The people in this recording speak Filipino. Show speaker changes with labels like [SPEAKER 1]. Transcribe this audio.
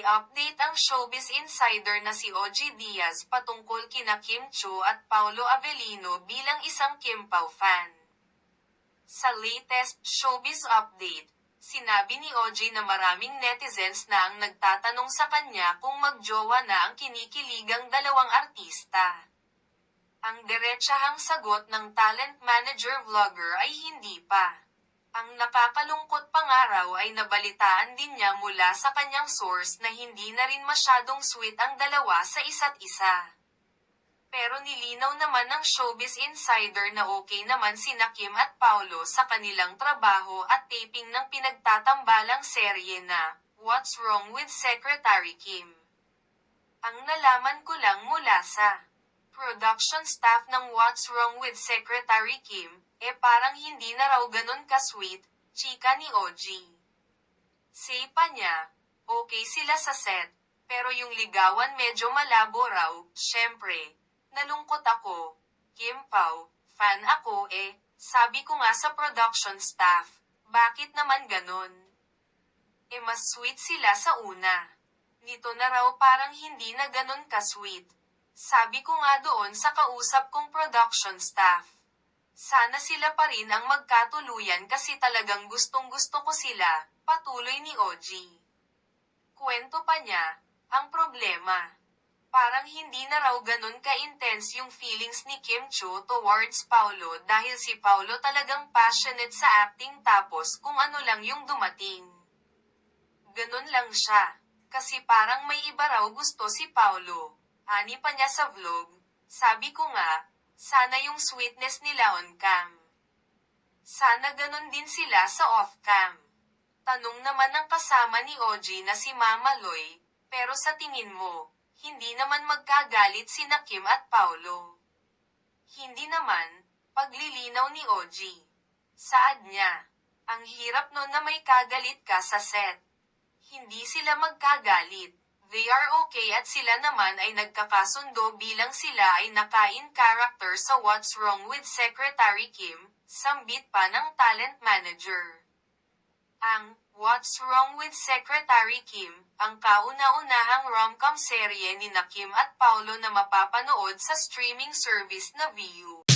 [SPEAKER 1] May update ang showbiz insider na si OG Diaz patungkol kina Kim Cho at Paolo Avellino bilang isang Kim Pao fan. Sa latest showbiz update, sinabi ni OG na maraming netizens na ang nagtatanong sa kanya kung magjowa na ang kinikiligang dalawang artista. Ang diretsahang sagot ng talent manager vlogger ay hindi pa. Ang nakakalungkot pangaraw ay nabalitaan din niya mula sa kanyang source na hindi na rin masyadong sweet ang dalawa sa isa't isa. Pero nilinaw naman ng showbiz insider na okay naman sina Kim at Paolo sa kanilang trabaho at taping ng pinagtatambalang serye na What's Wrong with Secretary Kim. Ang nalaman ko lang mula sa production staff ng What's Wrong with Secretary Kim, eh parang hindi na raw ganun ka-sweet, chika ni OG. Say pa niya, okay sila sa set, pero yung ligawan medyo malabo raw, syempre. Nalungkot ako. Kim Pao, fan ako eh, sabi ko nga sa production staff, bakit naman ganun? Eh mas sweet sila sa una. Nito na raw parang hindi na ganun ka-sweet. Sabi ko nga doon sa kausap kong production staff. Sana sila pa rin ang magkatuluyan kasi talagang gustong gusto ko sila, patuloy ni OG. Kwento pa niya, ang problema. Parang hindi na raw ganun ka-intense yung feelings ni Kim Cho towards Paulo dahil si Paulo talagang passionate sa acting tapos kung ano lang yung dumating. Ganun lang siya. Kasi parang may iba raw gusto si Paulo. Ani pa niya sa vlog. Sabi ko nga, sana yung sweetness nila on cam. Sana ganun din sila sa off cam. Tanong naman ng kasama ni OG na si Mama Loy, pero sa tingin mo, hindi naman magkagalit sina Kim at Paulo. Hindi naman, paglilinaw ni OG. Saad niya, ang hirap nun na may kagalit ka sa set. Hindi sila magkagalit. They are okay at sila naman ay nagkakasundo bilang sila ay nakain character sa What's Wrong with Secretary Kim, sambit pa ng talent manager. Ang What's Wrong with Secretary Kim, ang kauna-unahang rom-com serye ni na Kim at Paulo na mapapanood sa streaming service na Viu.